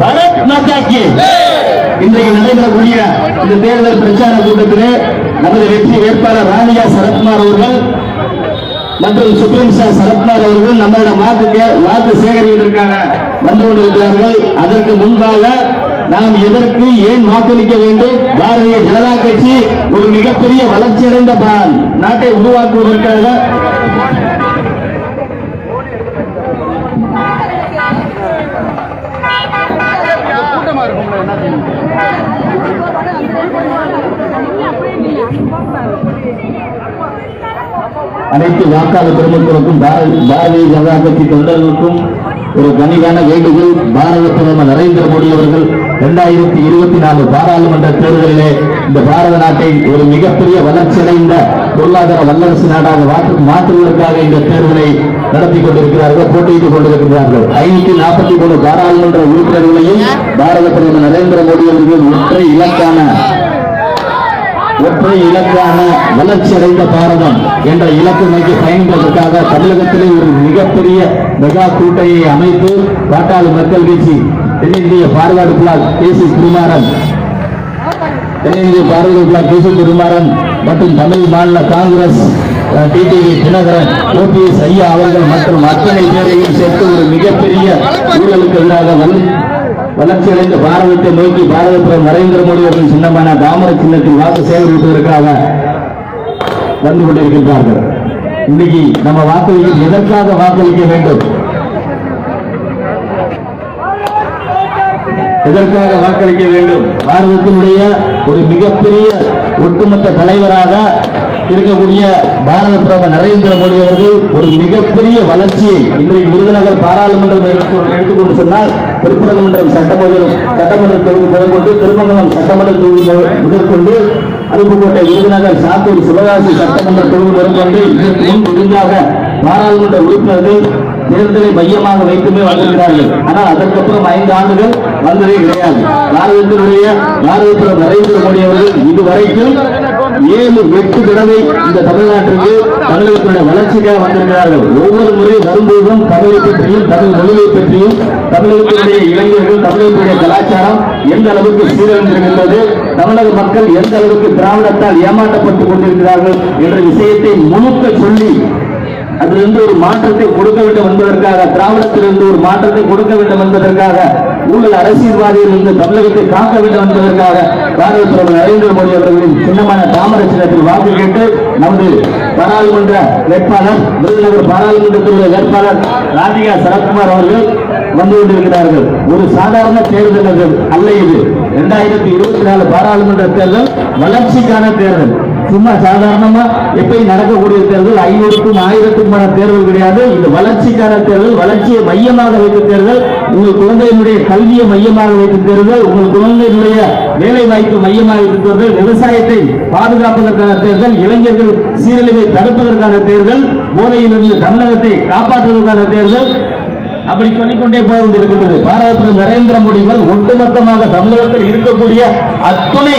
பரத் மாதாக்கு இன்றைக்கு நடைபெறக்கூடிய இந்த தேர்தல் பிரச்சார கூட்டத்திலே நமது வெற்றி வேட்பாளர் ராணியா சரத்குமார் அவர்கள் மற்றும் சுப்ரீம் சார் சரத்குமார் அவர்கள் நம்மளிடம் வாக்கு வாக்கு சேகரிப்பதற்காக வந்து கொண்டிருக்கிறார்கள். அதற்கு முன்பாக நாம் எதற்கு ஏன் வாக்களிக்க வேண்டும்? பாரதிய ஜனதா கட்சி ஒரு மிகப்பெரிய வளர்ச்சியடைந்த நாட்டை உருவாக்குவதற்காக அனைத்து வாக்காளர் பெருமக்களுக்கும் பாரதிய ஜனதா கட்சி தொண்டர்களுக்கும் ஒரு கனிவான வேண்டுகோள். பாரத பிரதமர் நரேந்திர மோடி அவர்கள் இரண்டாயிரத்தி இருபத்தி நாலு பாராளுமன்ற தேர்தலிலே இந்த பாரத நாட்டை ஒரு மிகப்பெரிய வளர்ச்சியடைந்த பொருளாதார வல்லரசு நாடாக மாற்று- மாற்றுவதற்காக இந்த தேர்தலை நடத்தி கொண்டிருக்கிறார்கள் போட்டியிட்டுக் கொண்டிருக்கிறார்கள். ஐநூத்தி நாற்பத்தி மூணு பாராளுமன்ற உறுப்பினர்களையும் பாரத பிரதமர் நரேந்திர மோடி அவர்கள் ஒற்றை இலக்கான ஒற்றை இலக்கான வளர்ச்சி அடைந்த பாரதம் என்ற இலக்கு நோக்கி பயணிப்பதற்காக தமிழகத்திலே ஒரு மிகப்பெரிய மெகா கூட்டையை அமைத்து பாட்டாளி மக்கள் கட்சி தென்னிந்திய forward bloc K C Thirumaran தென்னிந்திய forward bloc K C Thirumaran மற்றும் தமிழ் மாநில காங்கிரஸ் டிடிவி தினகரன் ஓபிஎஸ் ஐயா அவர்கள் மற்றும் அத்தனை பேரையும் சேர்த்து ஒரு மிகப்பெரிய ஊழலுக்கு எதிராக வல்- வளர்ச்சியடைந்த பாரதத்தை நோக்கி பாரத பிரதமர் நரேந்திர மோடி அவர்கள் சின்னமான தாமர சின்னத்தில் வாக்கு சேகரிப்பதற்காக வந்து கொண்டிருக்கின்றார்கள். இன்னைக்கு நம்ம வாக்களிக்க எதற்காக வாக்களிக்க வேண்டும்? இதற்காக வாக்களிக்க வேண்டும்? பாரதத்தினுடைய ஒரு மிகப்பெரிய ஒட்டுமொத்த தலைவராக இருக்கக்கூடிய பாரத பிரதமர் நரேந்திர மோடி அவர்கள் ஒரு மிகப்பெரிய வளர்ச்சியை இன்றைக்கு விருதுநகர் பாராளுமன்றம் எடுத்துக்கொண்டு சொன்னால் திருப்பரங்குன்றம் சட்டமன்ற சட்டமன்ற தொகுதி முதற்கொண்டு திருமங்கலம் சட்டமன்ற தொகுதி முதற்கொண்டு அருப்புக்கோட்டை விருதுநகர் சாத்தூர் சிவகாசி சட்டமன்ற தொகுதி முதற்கொண்டு இதற்கு முன் புதிதாக பாராளுமன்ற உறுப்பினர்கள் தேர்தலை மையமாக வைத்துமே வந்திருக்கிறார்கள் ஆனால் அதற்கப்புறம் ஐந்து ஆண்டுகள் வந்ததே கிடையாது. பாரதத்தினுடைய பாரதத்தில் நரேந்திர மோடி அவர்கள் இதுவரைக்கும் ஏழு எட்டு தடவை இந்த தமிழ்நாட்டிற்கு தமிழகத்தினுடைய வளர்ச்சிக்காக வந்திருக்கிறார்கள். ஒவ்வொரு முறையும் வரும்போதும் தமிழை பற்றியும் தமிழ் மொழியை பற்றியும் தமிழகத்தினுடைய இளைஞர்கள் தமிழகத்தினுடைய கலாச்சாரம் எந்த அளவுக்கு சீரழிந்திருக்கின்றது தமிழக மக்கள் எந்த அளவுக்கு திராவிடத்தால் ஏமாற்றப்பட்டுக் கொண்டிருக்கிறார்கள் என்ற விஷயத்தை முழுக்க சொல்லி அதிலிருந்து ஒரு மாற்றத்தை கொடுக்க வேண்டும் என்பதற்காக திராவிடத்திலிருந்து ஒரு மாற்றத்தை கொடுக்க வேண்டும் என்பதற்காக ஊழல் அரசியல்வாதியில் இருந்து தமிழகத்தை காக்க வேண்டும் என்பதற்காக பாரத பிரதமர் நரேந்திர மோடி அவர்களின் சின்னமான தாமரை சின்னத்தில் வாக்கு கேட்டு நமது பாராளுமன்ற வேட்பாளர் விருதுநகர் பாராளுமன்றத்தினுடைய வேட்பாளர் ராதிகா சரத்குமார் அவர்கள் வந்து கொண்டிருக்கிறார்கள். ஒரு சாதாரண தேர்தல் அது அல்ல இது. இரண்டாயிரத்தி இருபத்தி நாலு பாராளுமன்ற தேர்தல் வளர்ச்சிக்கான தேர்தல். சும்மா சாதாரணமா எப்பயும் நடக்கக்கூடிய தேர்தல் ஐநூறுக்கும் ஆயிரத்துக்குமான தேர்தல் கிடையாது. இது வளர்ச்சிக்கான தேர்தல் வளர்ச்சியை மையமாக வைத்த தேர்தல் உங்கள் குழந்தையினுடைய கல்வியை மையமாக வைத்த தேர்தல் உங்கள் குழந்தையினுடைய வேலை வாய்ப்பு மையமாக வைத்த தேர்தல் விவசாயத்தை பாதுகாப்பதற்கான தேர்தல் இளைஞர்கள் சீரழிவை தடுப்பதற்கான தேர்தல் போதையிலிருந்து தமிழகத்தை காப்பாற்றுவதற்கான தேர்தல். அப்படி சொல்லிக்கொண்டே போய் இருக்கின்றது பாரத நரேந்திர மோடிகள் ஒட்டுமொத்தமாக தமிழகத்தில் இருக்கக்கூடிய அத்துணை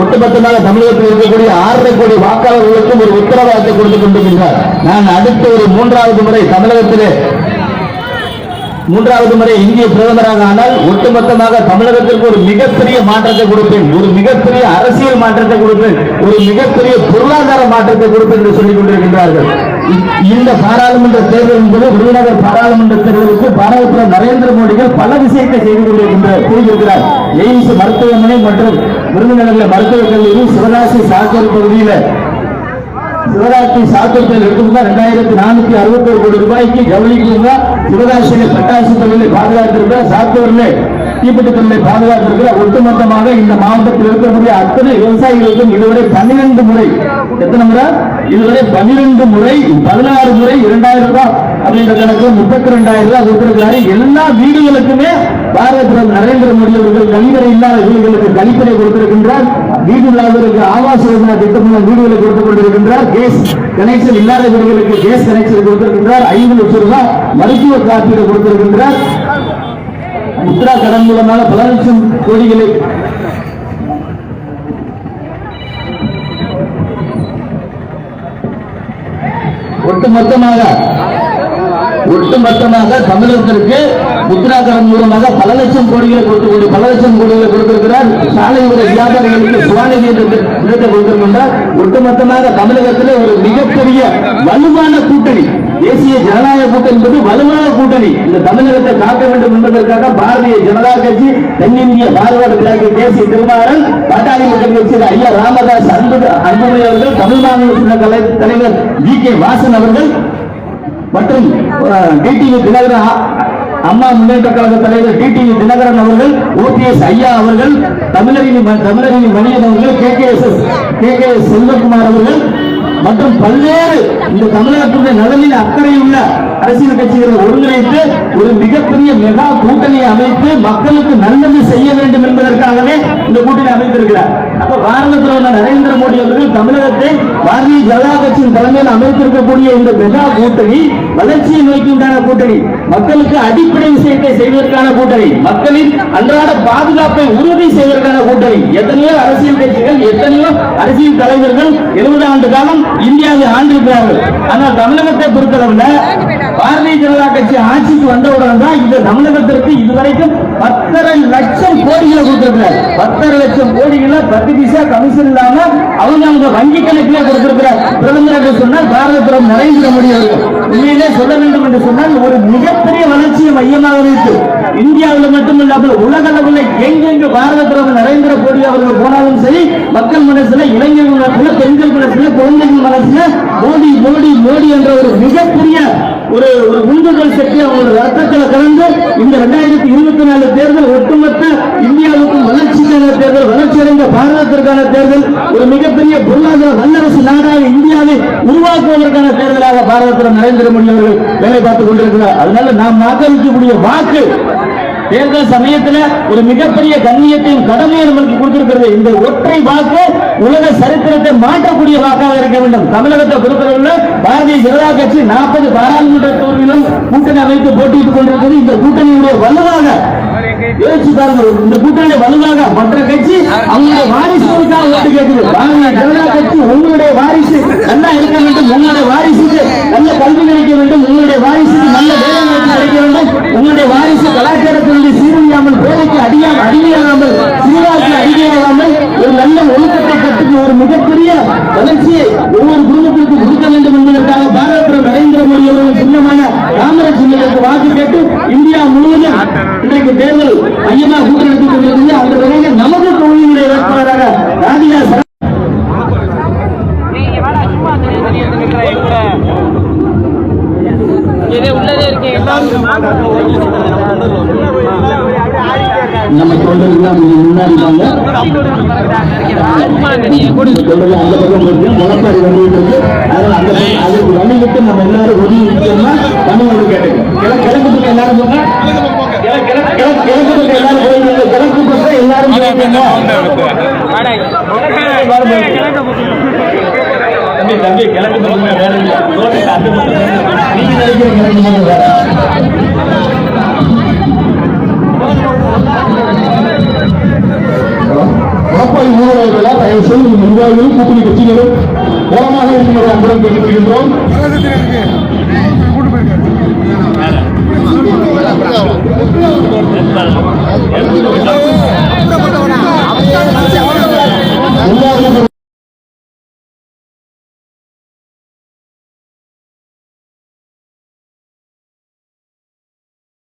ஒட்டுமொத்தமாக தமிழகத்தில் இருக்கக்கூடிய ஆறரை கோடி வாக்காளர்களுக்கும் ஒரு உத்தரவாதத்தை கொடுத்துக் கொண்டிருக்கின்றார். நான் அடுத்த ஒரு மூன்றாவது முறை தமிழகத்திலே மூன்றாவது முறை இந்திய பிரதமராக ஆனால் ஒட்டுமொத்தமாக தமிழகத்திற்கு ஒரு மிகப்பெரிய மாற்றத்தை கொடுப்பேன். ஒரு மிகப்பெரிய அரசியல் மாற்றத்தை கொடுப்பேன். ஒரு மிகப்பெரிய பொருளாதார மாற்றத்தை கொடுப்பேன் என்று சொல்லிக் கொண்டிருக்கின்றார்கள். இந்த பாராளுமன்ற தேர்தல் என்பது விருதுநகர் பாராளுமன்ற தேர்தலுக்கு பாராளுமன்ற நரேந்திர மோடிகள் பல விஷயத்தை செய்து கொண்டிருக்கின்றார் கூறியிருக்கிறார். எய்ம்ஸ் மருத்துவமனை மற்றும் விருதுநகரில் மருத்துவக் கல்லூரி சிவராசி சாக்கர் பகுதியில் சிவராத்திரி சாத்திரத்தில் எடுத்துக்கொண்டா ரெண்டாயிரத்தி நானூத்தி அறுபத்தி ஒரு கோடி ரூபாய்க்கு கவனிக்கிறதா சிவகாசியில பட்டாசு தொழிலை பாதுகாத்திருக்கிற சாத்தூர்ல தீப்பெட்டி தொழிலை பாதுகாத்திருக்கிற ஒட்டுமொத்தமாக இந்த மாவட்டத்தில் இருக்கக்கூடிய அத்தனை விவசாயிகளுக்கும் இதுவரை பன்னிரண்டு முறை எத்தனை முறை? இதுவரை பன்னிரண்டு முறை பதினாறு முறை இரண்டாயிரம் ரூபாய் அப்படின்ற கணக்கு முப்பத்தி ரெண்டாயிரம் ரூபாய் கொடுத்திருக்கிறாரு. எல்லா வீடுகளுக்குமே பாரத பிரதமர் நரேந்திர மோடி அவர்கள் கழிவறை இல்லாத வீடுகளுக்கு கழிப்பறை கொடுத்திருக்கின்றார். வீடு இல்லாதவர்களுக்கு ஆவாஸ் யோஜனா திட்டம் மூலம் வீடுகளை கொடுத்துக் கொண்டிருக்கின்றார். கேஸ் கனெக்ஷன் இல்லாத வீடுகளுக்கு கேஸ் கனெக்ஷன் கொடுத்திருக்கின்றார். ஐந்து லட்சம் ரூபாய் மருத்துவ காப்பீடு கொடுத்திருக்கின்றார். முத்ரா கடன் மூலமாக பல லட்சம் கோடிகளை ஒட்டுமொத்தமாக ஒட்டுமொத்தமாக தமிழகத்திற்கு முத்ராகரம் மூலமாக பல லட்சம் கோடிகளை கொடுத்து பல லட்சம் கோடிகளை கொடுத்திருக்கிறார். சாலையுடைய வியாபாரிகளுக்கு சுவாநிதி என்று கொடுத்திருக்கின்றார். ஒட்டுமொத்தமாக தமிழகத்திலே ஒரு மிகப்பெரிய வலுவான கூட்டணி தேசிய ஜனநாயக கூட்டணி என்பது வலுவான கூட்டணி. இந்த தமிழகத்தை காக்க வேண்டும் என்பதற்காக பாரதிய ஜனதா கட்சி தென்னிந்திய பாரத விழாக்கு தேசிய திருமாறன் பாட்டாளி மக்கள் கட்சியில் ஐயா ராமதாஸ் அன்பு அன்புமணி அவர்கள் தமிழ் மாநில தலை- தலைவர் வி. கே. வாசன் அவர்கள் மற்றும் டிடிவி தினகரன் அம்மா முன்னேற்ற கழக தலைவர் டிடிவி தினகரன் அவர்கள் ஓபிஎஸ் ஐயா அவர்கள் தமிழறிஞர் ம- மணியன் அவர்கள் K K S K K S Selvakumar அவர்கள் மற்றும் பல்வேறு இந்த தமிழகத்துடைய நலனில் அக்கறை உள்ள அரசியல் கட்சிகளை ஒருங்கிணைத்து ஒரு மிகப்பெரிய மெகா கூட்டணியை அமைத்து மக்களுக்கு நல்லது செய்ய வேண்டும் என்பதற்காகவே இந்த கூட்டணி அமைத்திருக்கிறார். அப்ப பாரத பிரதமர் நரேந்திர மோடி அவர்கள் தமிழகத்தை பாரதிய ஜனதா கட்சியின் தலைமையில் அமைத்திருக்கக்கூடிய இந்த மெகா கூட்டணி வளர்ச்சியை நோக்கி கூட்டணி மக்களுக்கு அடிப்படை விஷயத்தை செய்வதற்கான கூட்டணி மக்களின் அன்றாட பாதுகாப்பை உறுதி செய்வதற்கான கூட்டணி எத்தனையோ அரசியல் கட்சிகள் எத்தனையோ அரசியல் தலைவர்கள் எழுபது ஆண்டு காலம் இந்தியாவில் ஆண்டிருக்கிறார்கள் ஆனால் தமிழகத்தை பொறுத்தளவில் பாரதிய ஜனதா கட்சி ஆட்சிக்கு வந்தவுடன் தான் இந்த தமிழகத்திற்கு இதுவரைக்கும் பத்தரை லட்சம் கோடிகளை கொடுத்திருக்கிறார். பத்தரை லட்சம் கோடிகளை பத்து பைசா கமிஷன் இல்லாம அவங்க அவங்க வங்கி கணக்கிலே கொடுத்திருக்கிறார். பிரதமர் என்று சொன்னால் பாரத பிரதமர் நரேந்திர மோடி அவர்கள். உண்மையிலே சொல்ல வேண்டும் என்று சொன்னால் ஒரு மிகப்பெரிய வளர்ச்சியை மையமாக வைத்து இந்தியாவில் மட்டுமில்லாமல் உலக அளவில் எங்கெங்கு பாரத பிரதமர் நரேந்திர மோடி அவர்கள் போனாலும் சரி மக்கள் மனசுல இளைஞர்கள் மனசுல பெண்கள் மனசுல குழந்தைகள் மனசுல மோடி மோடி மோடி என்ற ஒரு மிகப்பெரிய ஒரு ஒரு உந்துதல் சக்தி அவங்களோட ரத்தத்தில் கலந்து இந்த ரெண்டாயிரத்தி இருபத்தி நாலு தேர்தல் ஒட்டுமொத்த இந்தியாவுக்கும் வளர்ச்சி தேர்தல் வளர்ச்சியடைந்த உருவாக்குவதற்கான தேர்தல் ஒரு மிகப்பெரிய பொருளாதார வல்லரசு நாடாக இந்தியாவை உருவாக்குவதற்கான தேர்தலாக பாரத நரேந்திர மோடி அவர்கள் வேலை பார்த்துக் கொண்டிருக்கிறார். அதனால நாம் வாக்களிக்கக்கூடிய வாக்கு தேர்தல் சமயத்துல ஒரு மிகப்பெரிய கண்ணியத்தையும் கடமையை நம்மளுக்கு கொடுத்திருக்கிறது. இந்த ஒற்றை வாக்கு உலக சரித்திரத்தை மாற்றக்கூடிய வாக்காக இருக்க வேண்டும். தமிழகத்தை பொறுத்தவரையில் பாரதிய ஜனதா கட்சி நாற்பது பாராளுமன்ற தொகுதியிலும் கூட்டணி அமைத்து போட்டியிட்டுக் கொண்டிருக்கிறது. இந்த கூட்டணியுடைய வலுவாக யோசிச்சு பாருங்க இந்த கூட்டணி வலுவாக மற்ற கட்சி அவங்களுடைய வாரிசுகளுக்காக ஓட்டு கேட்குது. பாரதிய ஜனதா கட்சி உங்களுடைய வாரிசு நல்லா இருக்க வேண்டும். உங்களுடைய வாரிசுக்கு நல்ல கல்வி கிடைக்க வேண்டும். உங்களுடைய வாரிசுக்கு நல்ல உங்களுடைய வாரிசு கலாச்சாரத்தினுடைய சீரழியாமல் வேலைக்கு அடியாமல் அடிமையாகாமல் சீராக்கு அடிமையாகாமல் ஒரு நல்ல ஒழுக்கத்தை கற்றுக்கு ஒரு மிகப்பெரிய வளர்ச்சியை ஒவ்வொரு குடும்பத்திற்கு கொடுக்க வேண்டும் என்பதற்காக பாரத பிரதமர் நரேந்திர மோடி அவர்கள் சின்னமான ராமராஜ் சின்னத்திற்கு வாக்கு கேட்டு இந்தியா முழுவதும் இன்றைக்கு தேர்தல் மையமாக கூட்டம் எடுத்துக் கொண்டிருந்தது அந்த வகையில் நமது தொகுதியினுடைய வேட்பாளராக ராதிகா நம்ம முன்னாடி வாங்க அந்த பக்கம் இருக்கு முளப்பாரி வந்துட்டு இருக்கு அதனால அந்த அதுக்கு நம்ம எல்லாரும் ஒதுங்கி நிற்கணும்னா தமிழோடு கேட்டுக்கோங்க கிழக்கு பக்கம் எல்லாரும் போங்க கிழக்கு பக்கம் எல்லாரும் போயிருங்க கிழக்கு பக்கம் எல்லாரும் தம்பி தம்பி கிழக்கு பக்கம் வேற இல்லை நீங்க நினைக்கிற கிழக்கு பக்கம் வேற அப்பா ஊழல்களா தயவு செய்து நிர்வாகிகளும் கூட்டணி கட்சிகளும் ஓரமாக இருக்கும்படி அன்புடன் கேட்டுக்கொள்கின்றோம்.